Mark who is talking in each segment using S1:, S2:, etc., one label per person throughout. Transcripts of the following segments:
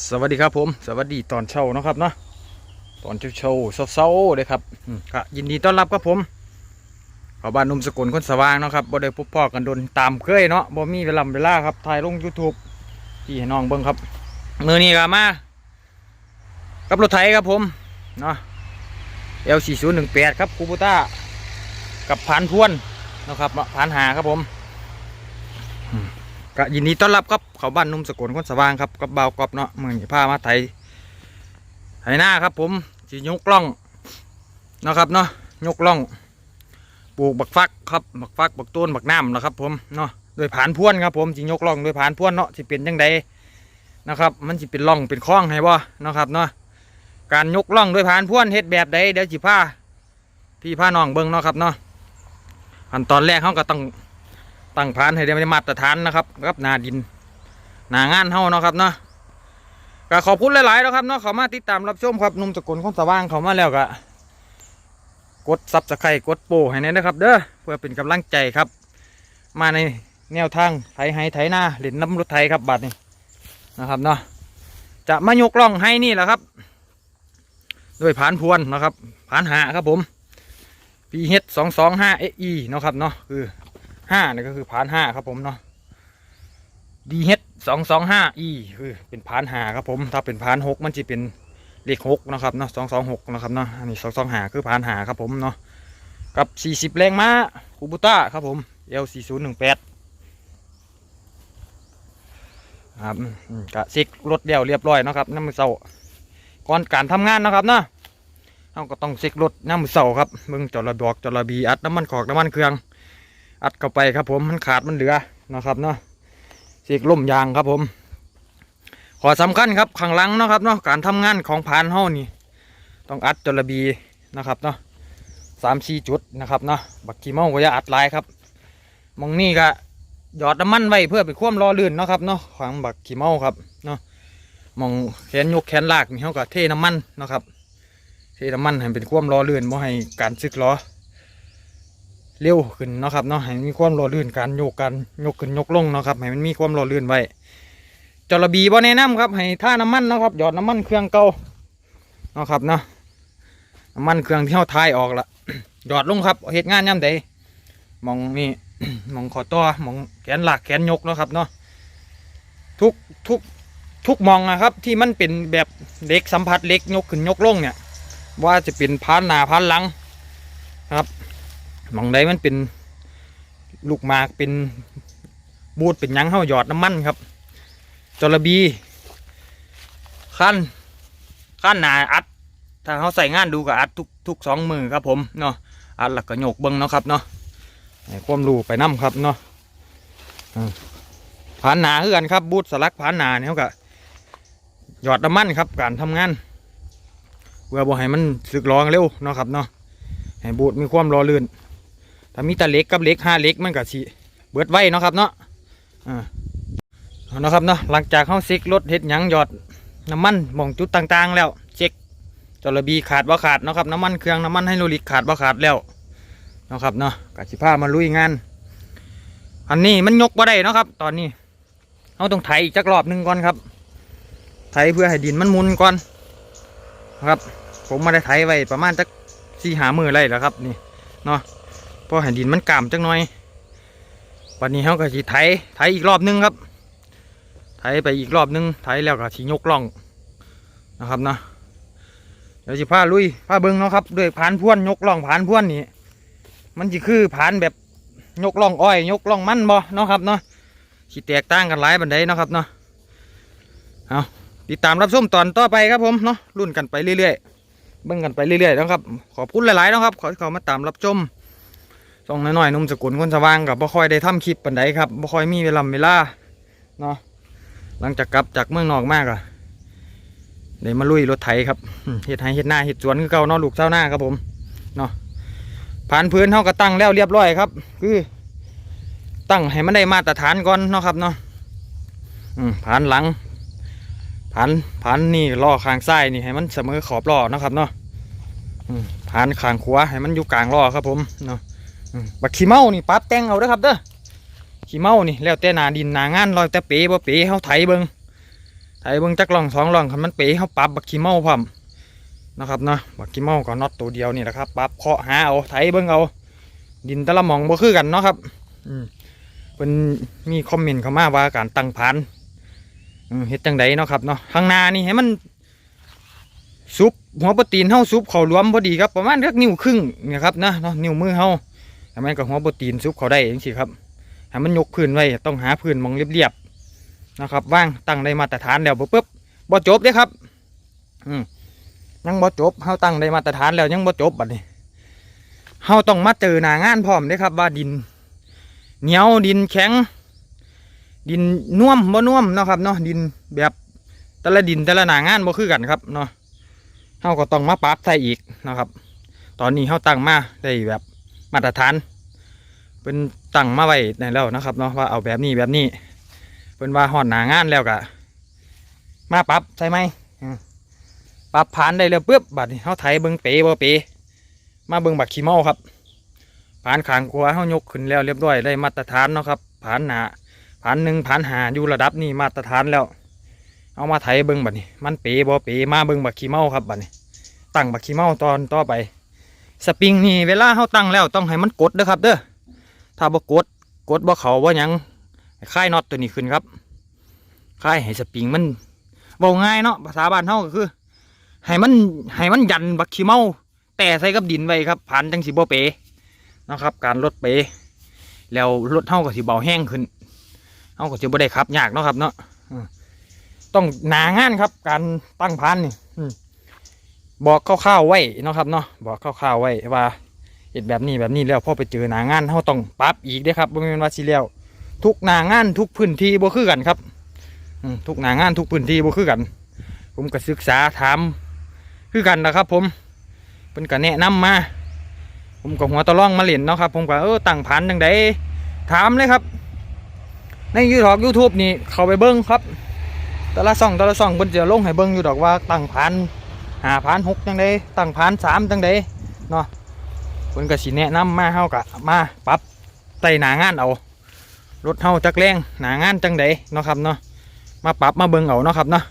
S1: สวัสดีครับผม สวัสดีตอนเช้านะครับเนาะตอนเช้าเช้าๆเช้าเลยครับอืมก็ยินดีต้อนรับครับผมขอบ้านนุ่มสกุลคนสว่างเนาะครับบ่ได้พบพ่อกันโดนตามเคยเนาะบ่มีเวลาเวลาครับถ่ายลง YouTube ที่น้องเบิ่งครับมือนี้ก็มากับรถไถครับผมเนาะ L4018 ครับคูบูต้ากับผานพวนนะครับผานหาครับผม ก็ยินดีต้อนรับครับเขาบ้านนุ่มสกุลคนสว่างครับกับเบาวกอบเนาะเมืองผ้ามาไทยไถหน้าครับผมสียกล่องเนาะครับเนาะยกล่อง ปลูกบักฟักครับบักฟักบักต้นบักน้ำนะครับ ผมเนาะโดยผานพ่วนครับ ผมสียกล่องโดยผานพ่วนเนาะสิเป็นยังไงนะครับ มันสิเป็นล่องเป็นคล้องให้บ่เนาะครับเนาะการยกล่องโดยผานพ่วนเฮ็ดแบบใดเดี๋ยวสิผ้าพี่ผ้าน้องเบิ่งเนาะครับเนาะขั้นตอนแรกเขาก็ต้อง ตั้งผานให้ได้มาตรฐานนะครับกับนาดินหนางานเฮาเนาะครับเนาะก็ขอบคุณหลายๆนะครับเนาะเขามาติดตามรับชมครับนุ่มสกุลคนสว่างเขามาแล้วก็กดซับสไครต์กดโปรให้แน่นะครับ เด้อเพื่อเป็นกำลังใจครับ มาในแนวทางไถไห้ไถหน้าเหรียญน้ำรถไทยครับบัดนี้นะครับเนาะจะมายกล่องให้นี่แหละครับ ด้วยผานพวนนะครับผานหาครับผมพีเฮดสองสองห้าเอเนาะครับเนาะคือ ห้านี่ก็คือผานห้าครับผมเนาะดีเฮดสองสองห้าอีคือเป็นผานหาครับผม ถ้าเป็นผานหกมันจะเป็นเลขหกนะครับเนาะสองสองหกนะครับเนาะอันนี้สองสองหาคือผานหาครับผมเนาะกับสี่สิบแรงม้าคูบูต้าครับผมเอลสี่ศูนย์หนึ่งแปดครับกะเช็ครถเดี่ยวเรียบร้อยนะครับน้ำมือเสาก่อนการทำงานนะครับเนาะเราก็ต้องเช็ครถน้ำมือเสาครับมึงจอดระบอกจอดระบีอัดน้ำมันขอกน้ำมันเครื่อง อัดเข้าไปครับผมมันขาดมันเหลือนะครับเนาะเสกล่มยางครับผม ขอสำคัญครับข้างหลังเนาะครับเนาะการทำงานของพานเฮานี่ ต้องอัดจระบีนะครับเนาะสามสี่จุดนะครับเนาะบักขี้เมาก็จะอัดลายครับมองนี่ก็หยอดน้ำมันไว้เพื่อเป็นความรอลื่นเนาะครับเนาะของบักขี้เมาครับเนาะมองแขนยกแขนลากนี่เขาก็เทน้ำมันเนาะครับเทน้ำมันให้เป็นความรอลื่นบ่ให้การซึกล้อ เร็วขึ้นเนาะครับเนาะให้มีความรอลื่นการโยกกันยกขึ้นยกลงเนาะครับให้มันมีความรอลื่นไว้จระบีบ่แนะนำครับให้ท่าน้ำมันนะครับหยอดน้ำมันเครื่องเก่าเนาะครับเนาะน้ำมันเครื่องที่เขาทายออกละหยอดลงครับเหตุงานย่ำใดมองนี่มองขอตัวมองแขนหลักแขนยกเนาะครับเนาะทุกทุกทุกมองนะครับที่มันเป็นแบบเล็กสัมผัสเล็กยกขึ้นยกลงเนี่ย ว่าจะเป็นพานหนาพานหลังครับ มองใดมันเป็นลูกหมากเป็นบูดเป็นยังเข้าหยอดน้ำมันครับ จระบีขั้นขั้นหนาอัด ถ้าเขาใส่งานดูก็อัดทุกทุกสองมือครับผมเนาะอัดแล้วก็โยกเบิ้งเนาะครับเนาะให้ความรูไปน้ำครับเนาะอืมผานหนาคือกันครับ บูดสลักผานหนาเนี่ยเขาก็หยอดน้ำมันครับ การทำงานเพื่อบ่ให้มันสึกร้องเร็วเนาะครับเนาะให้บูดมีความรอลื่น ถ้ามีตะเล็กกับเล็กห้าเล็กมันก็สิเบิดไว้เนาะครับเนาะอ่าเนาะครับเนาะหลังจากเข้าเซ็กรถเฮ็ดหยังหยอดน้ำมันหม่องจุดต่างๆ แล้วเช็คจระบีขาดบ่ขาดเนาะครับน้ำมันเครื่องน้ำมันไฮโดรลิกขาดบ่ขาดแล้วเนาะครับเนาะกสิพามาลุยงาน อันนี้มันยกบ่ได้เนาะครับ ตอนนี้เขาต้องไถอีกจักรอบหนึ่งก่อนครับ ไถเพื่อให้ดินมันมุนก่อนนะครับ ผมมาได้ไถไว้ประมาณจักสี่หามือไรแล้วครับนี่เนาะ พราะแผ่นดินมันกล่ำจังหน่อยวันนี้เขาก็สิไถไถอีกรอบนึงครับ ไถไปอีกรอบนึงไถแล้วก็สิยกล่องนะครับเนาะเดี๋ยวสิพาลุยพาเบิ้งเนาะครับด้วยผานพ่วนยกล่องผานพ่วนนี่มันจะคือผานแบบยกล่องอ้อย ยกล่องมันบ่เนาะครับเนาะสิแตกต่างกันหลายบันไดเนาะครับเนาะเอาติดตามรับชมตอนต่อไปครับผมเนาะรุ่นกันไปเรื่อยๆเบิ่งกันไปเรื่อยๆนะครับ ขอบคุณหลายๆนะครับ ขอเขามาตามรับชม ส่องน้อยๆนุ่มสกุลคนสว่างกับบ่ค่อยได้ทำคลิปปันใดครับบ่ค่อยมีเวลาเวลาเนาะหลังจากกลับจากเมืองนอกมากอะเดี๋ยวมาลุยรถไถครับเฮ็ดไห้เฮ็ดหน้าเฮ็ดสวนคือเก่าเนาะลูกเจ้าหน้าครับผมเนาะผ่านพื้นเฮาก็ตั้งแล้วเรียบร้อยครับ คือตั้งให้มันได้มาตรฐานก่อนเนาะครับเนาะผ่านหลังพันพันนี่ล้อข้างซ้นี่ให้มันเสมอขอบล้อเนาะครับเนาะอืมพันข้างขวาให้มันอยู่กลางล้อครับผมเนาะ บักขี้เมานี่ปั๊บแต่งเอาเด้อครับเด้อขี้เมานี่แล้วแต่หนาดินหนางานเราแต่เป๋บ่เป๋เฮาไถเบิ่งไถเบิ่งจักล่องสองล่องคันมันเป๋เขาปรับบักขี้เมาพร้อมนะครับเนาะบักขี้เมาก็น็อตตัวเดียวนี่แหละครับปรับเคาะหาเอาไถเบิ่งเอา ดินแต่ละหมองบ่คือกันเนาะครับ อืมเป็นมีคอมเมนต์เข้ามาว่าการตั้งผ่านเฮ็ดจังไดเนาะครับเนาะข้างหน้านี่ให้มันซุปหัวปตีนเฮาซุปเขารวมพอดีครับประมาณเลือกนิ้วครึ่งเนี่ยครับนะเนาะนิ้วมือเฮา ทำไมกับหัวโปรตีนซุปเขาได้จังซี่ครับให้มันยกพื้นไว้ต้องหาพื้นมองเรียบๆนะครับว่างตั้งได้มาตรฐานแล้วบ่ปึ๊บบ่จบเด้ครับ อืมยังบ่จบเฮาตั้งได้มาตรฐานแล้วยังบ่จบบัดนี้เฮาต้องมาเจอหน้างานพร้อมเด้ครับ ว่าดิน เหนียวดินแข็ง ดินน่วมบ่น่วมเนาะครับเนาะดินแบบแต่ละดินแต่ละหน้างานบ่คือกันครับเนาะเฮาก็ต้องมาปรับใส่อีกนะครับ ตอนนี้เฮาตั้งมาได้แบบ มาตรฐาน เป็นตั้งมาไว้ในแล้วนะครับเนาะว่าเอาแบบนี้แบบนี้ เป็นว่าหอดหน้างานแล้วก็มาปรับใช่ไหมปรับผ่านได้แล้วปุ๊บบัดนี้เฮาไถเบิ่งเป๋บ่เป๋มาเบิ่งบักขี้เมาครับ ผ่านขางครัวเฮายกขึ้นแล้วเรียบร้อยได้มาตรฐานเนาะครับผ่านหนาผ่านหนึ่งผ่านหาอยู่ระดับนี้มาตรฐานแล้ว เอามาไถเบิ่งบัดนี้ มันเป๋บ่เป๋มาเบิ่งบักขี้เมาครับบัดนี้ตั้งบักขี้เมาตอนต่อไป สปริงนี่เวลาเฮาตั้งแล้วต้องให้มันกดเด้อครับ เด้อถ้าบ่กดกดบ่เขาบ่หยังคลายน็อตตัวนี้ขึ้นครับคลายให้สปริงมันเบาง่ายเนาะภาษาบ้านเฮาก็คือให้มันให้มันยันบักขี้เมา แต่ใส่กับดินไว้ครับผ่านจังสิบ่เปนะครับ การลดเปแล้วรถเท่ากับสิเบาแห้งขึ้นเท่ากับสิบ่ได้ขับยากเนาะครับ เนาะต้องหนางานครับ การตั้งพานนี่ บอกคร่าวๆไว้เนาะครับเนาะบอกคร่าวๆไว้ว่าเห็ดแบบนี้แบบนี้แล้วพอไปเจอหนางานเฮาต้องปรับอีกเด้อครับบ่แม่นว่าสิแล้ว ทุกหนางานทุกพื้นที่บ่คือกันครับทุกหนางานทุกพื้นที่บ่คือกัน ผมก็ศึกษาถามคือกันนะครับ ผมเพิ่นก็แนะนำมา ผมก็หัวตะล่องมาเล่นเนาะครับ ผมก็เออตั้งพันจังไดถามเลยครับ ในยูทูบยูทูบนี่เขาไปเบิ้งครับ แต่ละซ่องแต่ละซ่องเพิ่นจะลงให้เบิ้งอยู่ดอกว่าตั้งพัน หาพันหกจังไดตั้งพันสามจังไดเนาะเพิ่นก็สิแนะนำมาเฮากะมาปรับไต่หนางานเอารถเฮาจักแรงหนางานจังไดเนาะครับเนาะมาปรับมาเบิ้งเอาเนาะครับเนาะ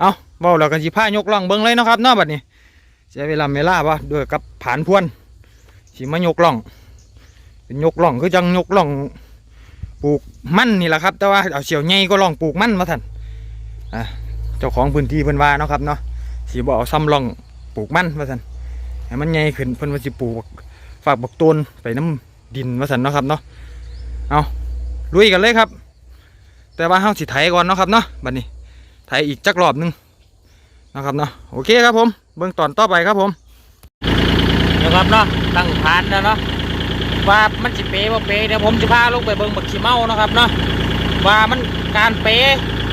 S1: เอาเว้าแล้วก็สิพายกล่องเบิ้งเลยเนาะครับเนาะบัดนี้เสียเวลาเวลาว่าด้วยกับผานพวนสิมายกล่องเป็นยกล่องคือจังยกล่องปลูกมันนี่แหละครับ แต่ว่าเอาเสียวใหญ่ก็ล่องปลูกมันมาท่านอะเจ้าของพื้นที่เพิ่นว่าเนาะครับเนาะ สิบ่เอาซ้ำล่องปลูกมันมาท่านให้มันใหญ่ขึ้นเพิ่นว่าสิปลูกฝากบักต้นไปน้ำดินมาท่านเนาะครับเนาะเอาลุยกันเลยครับ แต่ว่าเฮาสิไถก่อนเนาะครับเนาะบัดนี้ไถอีกจักรอบหนึงนะครับเนาะโอเคครับผมเบื้องตอนต่อไปครับผมนะครับเนาะตั้งพานแล้วเนาะว่ามันสิเป๋ว่าเป๋เดี๋ยวผมจะพาลงไปเบิ่งบักขี้เมาเนาะครับเนาะว่ามันการเป๋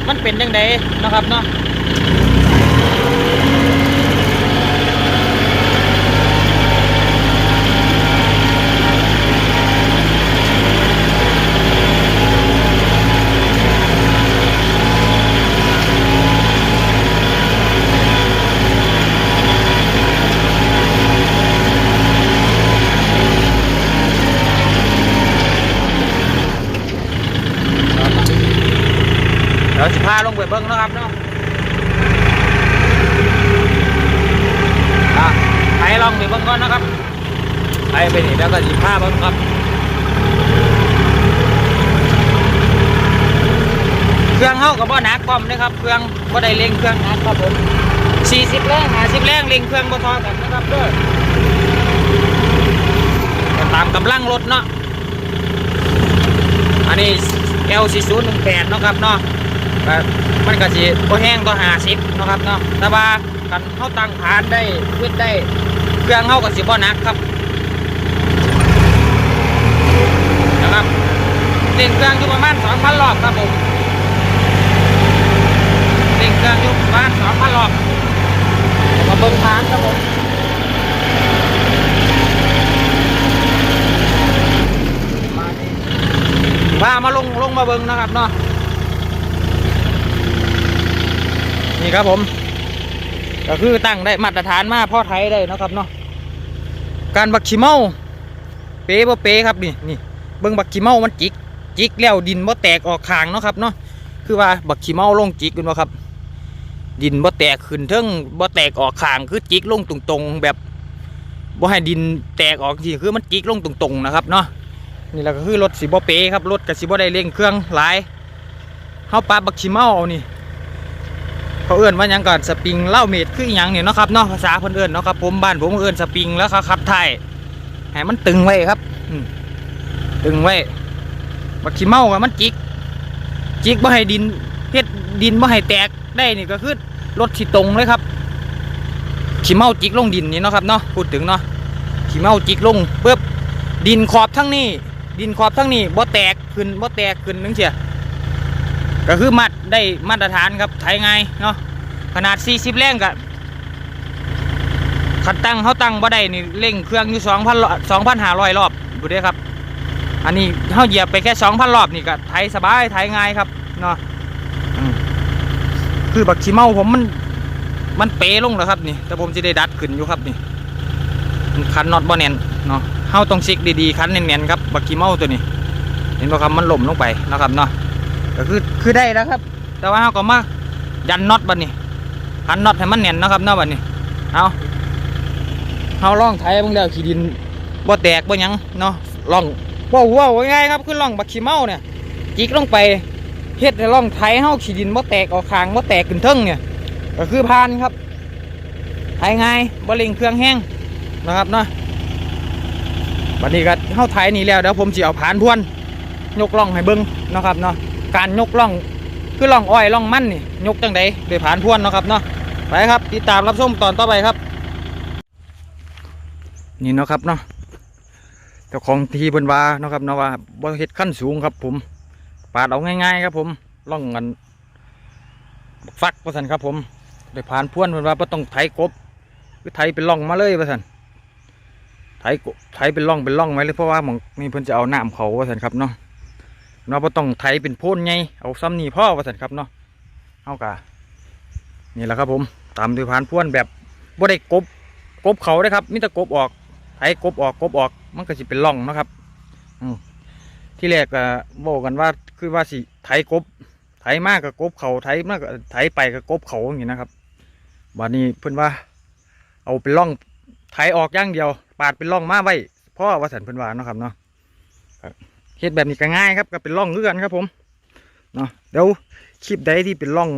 S1: มันเป็นยังไงนะครับเนาะเดี๋ยวสิพาลงไปเบิ่งนะครับเนาะไปลองไปเบิ่งก่อนนะครับไปไปนี่แล้วก็สิพาเบิ่งครับเครื่องเฮากับบ่หนักพอมนะครับเครื่องบ่ได้เร่งเครื่องหนักครับผม40แรง50แรงเร่งเครื่องบ่ทอกันนะครับเด้อตามกำลังรถเนาะอันนี้ L4018 เนาะครับเนาะ มันก็สิบ่แห้งต่อ50เนะครับเนาะแต่ว่าคันเฮาตั้งฐานได้ขึ้นได้เครื่องเฮาก็สิบ่หนักครับนะครับเร่งเครื่องอยู่ประมาณ2,000รอบครับผมเร่งเครื่องอยู่ประมาณ2,000รอบมาเบิ่งทางครับผมว่ามาลงลงมาเบิ่งนะครับเนาะ นี่ครับผม ก็คือตั้งได้มาตรฐานมาพ่อไทยได้นะครับเนาะการบักขี้เมาเป๊ะบ่เป๊ะครับนี่นี่เบิ่งบักขี้เมามันจิกจิกแล้วดินบ่แตกออกข้างเนาะครับเนาะคือว่าบักขี้เมาลงจิกกันบ่ครับ ดินบ่แตกขึ้นเทิงบ่แตกออกข้างคือจิกลงตรงๆ แบบบ่ให้ดินแตกออกทีคือมันจิกลงตรงๆนะครับเนาะนี่แหละก็คือรถสิบ่เป๊ะครับรถก็สิบ่ได้เร่งเครื่องหลายเฮาปาบักชิเมาเอานี่ เขาเอื้อนว่ายังก่อนสปริงเล่าเมดคืออหยังเนี่ยนะครับเนาะภาษาเพิ่นเอื้อนเนาะครับผมบ้านผมเอื้อนสปริงแล้วเขาขับถ่ายให้มันตึงไว้ครับตึงไว้บักชิเมากับมันจิก จิกบ่ให้ดินเฮ็ดดินบ่ให้แตกได้นี่ก็คือรถที่ตรงเลยครับขี้เมาจิกลงดินนี่เนาะครับเนาะพูดถึงเนาะขี้เมาจิกลงปุ๊บดินขอบทั้งนี้ ดินขอบทั้งนี้บ่แตกขึ้นบ่แตกขึ้นนึงเชียก็คือมั ได้มาตรฐานครับไถไงายเนาะขนาด 40แรงก็ขัดตั้งเขาตั้งบ่ได้นี่เร่งเครื่องอยู่2,000 2,500รอบดูด้ครับ อันนี้เขาเหยียบไปแค่ 2,000 รอบนี่ก็ไถสบายไถง่ายครับเนาะคือบักชิเมาผมมันมันเป๋ลงแล้วครับนี่ แต่ผมจะได้ดัดขึ้นอยู่ครับนี่มันคันน็อตบ่แน่นเนาะเฮาต้องเช็คดีๆคันแน่นๆครับบักชิเมาตัวนี้ เห็นบ่ครับมันหล่มลงไปนะครับเนาะก็คือคือได้แล้วครับ แต่ว่าเฮาก็มายันน็อตบัดนี้พันน็อตให้มันแน่นนะครับเนาะบัดนี้เอาเฮาล่องไถเบิ่งแล้วขี้ดินบ่แตกบ่ยังเนาะล่องว้าวว้าวง่ายครับคือล่องบักขี้เมาเนี่ยจิกลงไปเฮ็ดให้ล่องไถเฮาขี้ดินบ่แตกออกข้างบ่แตกขึ้นเทิงเนี่ยก็คือพานครับไถง่ายบ่เร่งเครื่องแห้งนะครับเนาะบัดนี้ก็เฮาไถนี่แล้วเดี๋ยวผมสิเอาผานพวน ยกล่องให้เบิ่งนะครับเนาะการยกล่อง คือล่องอ้อยล่องมันนี่ยกจังไดด้วยผานพวนเนาะครับเนาะไปครับ ติดตามรับชมตอนต่อไปครับ นี่เนาะครับเนาะเจ้าของทีเพิ่นวาเนาะครับเนาะว่าบ่เฮ็ดขั้นสูงครับ ผมปาดเอาง่ายๆครับ ผมล่องกันฟักว่าซั่นครับ ผมได้ผ่านพ่วนเพิ่นวาบ่ต้องไถกบคือไถเป็นร่องมาเลยว่าซั่นไถไถเป็นร่องเป็นร่องไว้เลยเพราะว่าหมองนี่เพิ่นจะเอาน้ำเขาว่าซั่นครับเนาะ เนาะบ่ต้องไถเป็นโพนใหญ่เอาซ้ำนี่พ่อว่าซั่นครับเนาะเฮากะนี่แหละครับผมตามด้วยผ่านพ่วนแบบบ่ได้กบกบเขาเด้ครับมีแต่กบออกไถกบออกกบออก มันก็สิเป็นร่องนะครับอืมที่แรกก็บอกกันว่าคือว่าสิไถกบไถมากกับกบเขาไถมากก็ไถไปกับกบเขาอย่างนี้นะครับวันนี้เพิ่อนว่า เอาเป็นร่องไถออกอย่างเดียว ปาดเป็นร่องมาไว้พราะว่าสันเพิ่อนว่านะครับเนาะ เฮ็ดแบบนี้ก็ง่ายครับก็เป็นร่องคือกันครับผมเนาะเดี๋ยวคลิปใดที่เป็นร่อง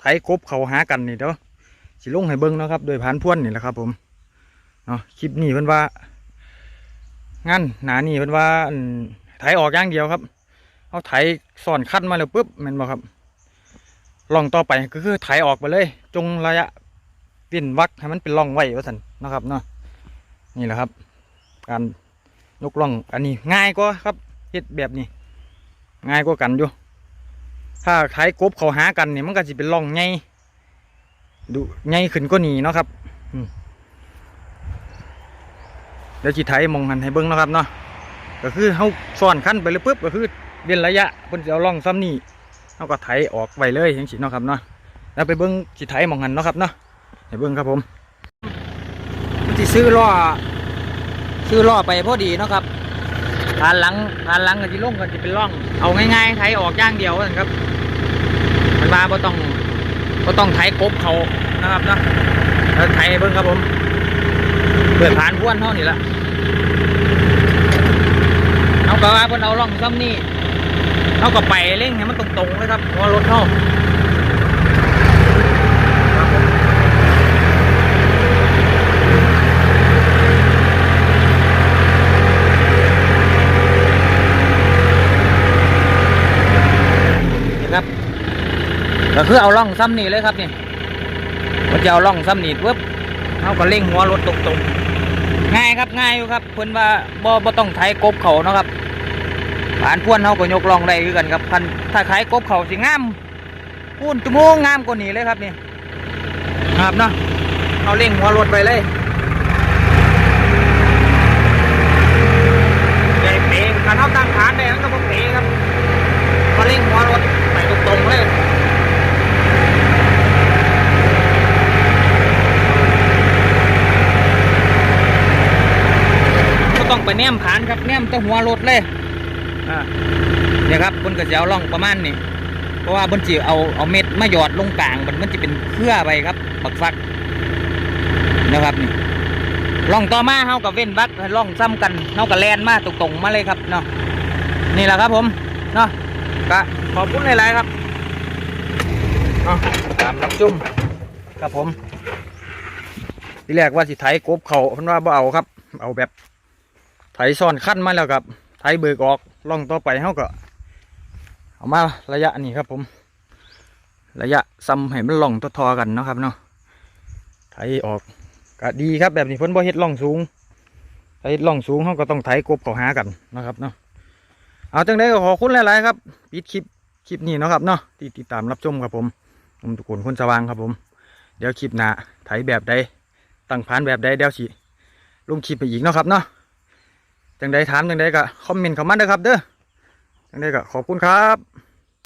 S1: ไถกบเขาหากันนี่เดี๋ยวสิลงให้เบิ่งนะครับ โดยผ่านพ่วนนี่แหละครับ ผมเนาะคลิปนี้เพิ่นว่างั้นหนานี่เพิ่นว่าไถออกอย่างเดียวครับเอาไถสอนคัดมาแล้วปุ๊บแม่นบ่ครับล่องต่อไปก็คือไถออกไปเลย จงระยะเว้นวักให้มันเป็นร่องไว้ว่าซั่นนะครับเนาะนี่แหละครับ การยกร่องอันนี้ง่ายกว่าครับ เฮ็ดแบบนี้ ง่ายกว่ากันอยู่ ถ้าไถกบเขาหากันเนี่ยมันก็สิเป็นร่องใหญ่ดูใหญ่ขึ้นกว่านี้เนาะครับเดี๋ยวจีไทยมองหันให้เบิ้งเนาะครับเนาะก็คือเขาซ่อนขั้นไปเลยปุ๊บก็คือเว้นระยะเพิ่นจะเอาล่องซ้ำนี่เขาก็ไถออกไปเลยอย่างสิเนาะครับเนาะแล้วไปเบิ้งจีไทยมองหันเนาะครับเนาะให้เบิ้งครับผมมันสิซื้อล้อซื้อล้อไปพอดีเนาะครับ ผ่านหลังผ่านหลังก็จะลงก็จะเป็นร่อง เอาง่ายๆไถออกย่างเดียวนั่นครับ มันมาบ่ต้องบ่ต้องไถกบเขานะครับเนาะแล้วไถเบิ้งครับผมเปิดผ่านพ้วนเท่านี่ละเอากระว่าเพิ่นเอาล่องซ้ำนี่เอาก็ไปเร่งให้มันตรงๆเลยครับเพราะรถเท่า ก็คือเอาล่องซ้ำนี่เลยครับนี่มันจะเอาล่องซ้ำนี่ปุ๊บเขาก็เร่งหัวรถตรงๆง่ายครับง่ายอยู่ครับเพิ่นว่าบ่บ่ต้องไถกบเขานะครับผ่านพ่วนเขาก็ยกล่องได้คือกันครับพันถ้าไถกบเขาสิงามพูนตุ้มงงามกว่านี้เลยครับนี่ครับเนาะเอาเร่งหัวรถไปเลยใหญ่เป๋การเขาตั้งฐานได้มันก็บ่เป๋ครับเขาเร่งหัวรถไปตรงๆเลย ก็ต้อง ไปแนมผานครับแนมแต่หัวรถเลยอ่าเนี่ยครับคนก็จะเอาล่องประมาณนี้
S2: เพราะว่าเพิ่นสิเอาเอาเม็ดมาหยอดลงกลางมันมันจะเป็นเครื่อไปครับบักฟักนะครับนี่ล่องต่อมาเฮากับเว้นบักล่องซ้ำกันเฮากับแลนมาตรงๆมาเลยครับเนาะนี่แหละครับผมเนาะก็ขอบคุณหลายๆครับเนาะตามรับจุ่มครับผมที่แรกว่าสิไถกบเขาเพิ่นว่าบ่เอาครับ เอาแบบ ซ่อนขั้นมาแล้วครับ ไถเบิกออกล่องต่อไปเฮาก็เอามาระยะนี้ครับผม ระยะซ้ำให้มันล่องทอกันนะครับเนาะไถออกก็ดีครับแบบนี้เพิ่นบ่เฮ็ดล่องสูงไถล่องสูงเขาก็ต้องไถกบเขาหากันนะครับเนาะเอาจังไดก็ขอคุณหลาย ๆ ครับปิดคลิปคลิปนี้นะครับเนาะที่ติดตามรับชมครับผมผมทุกคนคนสว่างครับผม เดี๋ยวคลิปหน้าไถแบบใดตั้งผานแบบใดเดี๋ยวสิลงคลิปไปอีกเนาะครับเนาะ จังใดถามจังใดก็คอมเมนต์เข้ามาเด้อครับเด้อจังใดก็ขอบคุณครับ